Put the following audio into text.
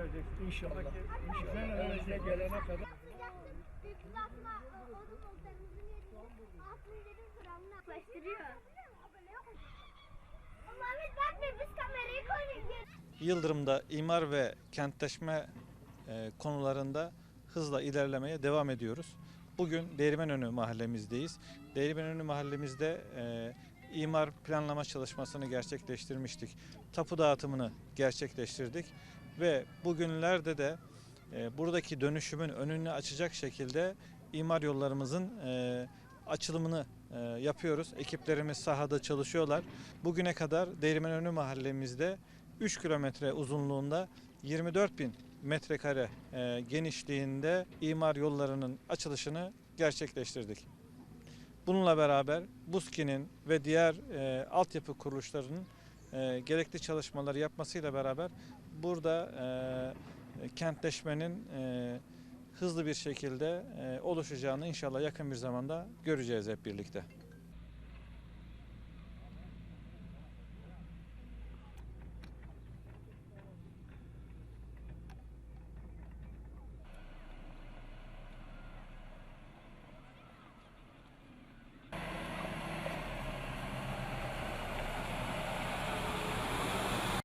vereceksin inşallah. Sen öğrenciye gelene kadar. Koyduk. Yıldırım'da imar ve kentleşme e, konularında hızla ilerlemeye devam ediyoruz. Bugün Değirmenönü mahallemizdeyiz. Değirmenönü mahallemizde e, imar planlama çalışmasını gerçekleştirmiştik. Tapu dağıtımını gerçekleştirdik ve bugünlerde de e, buradaki dönüşümün önünü açacak şekilde imar yollarımızın e, açılımını e, yapıyoruz. Ekiplerimiz sahada çalışıyorlar. Bugüne kadar Değirmenönü mahallemizde 3 kilometre uzunluğunda 24 bin metrekare e, genişliğinde imar yollarının açılışını gerçekleştirdik. Bununla beraber BUSKİ'nin ve diğer e, altyapı kuruluşlarının e, gerekli çalışmaları yapmasıyla beraber burada e, kentleşmenin e, hızlı bir şekilde e, oluşacağını inşallah yakın bir zamanda göreceğiz hep birlikte.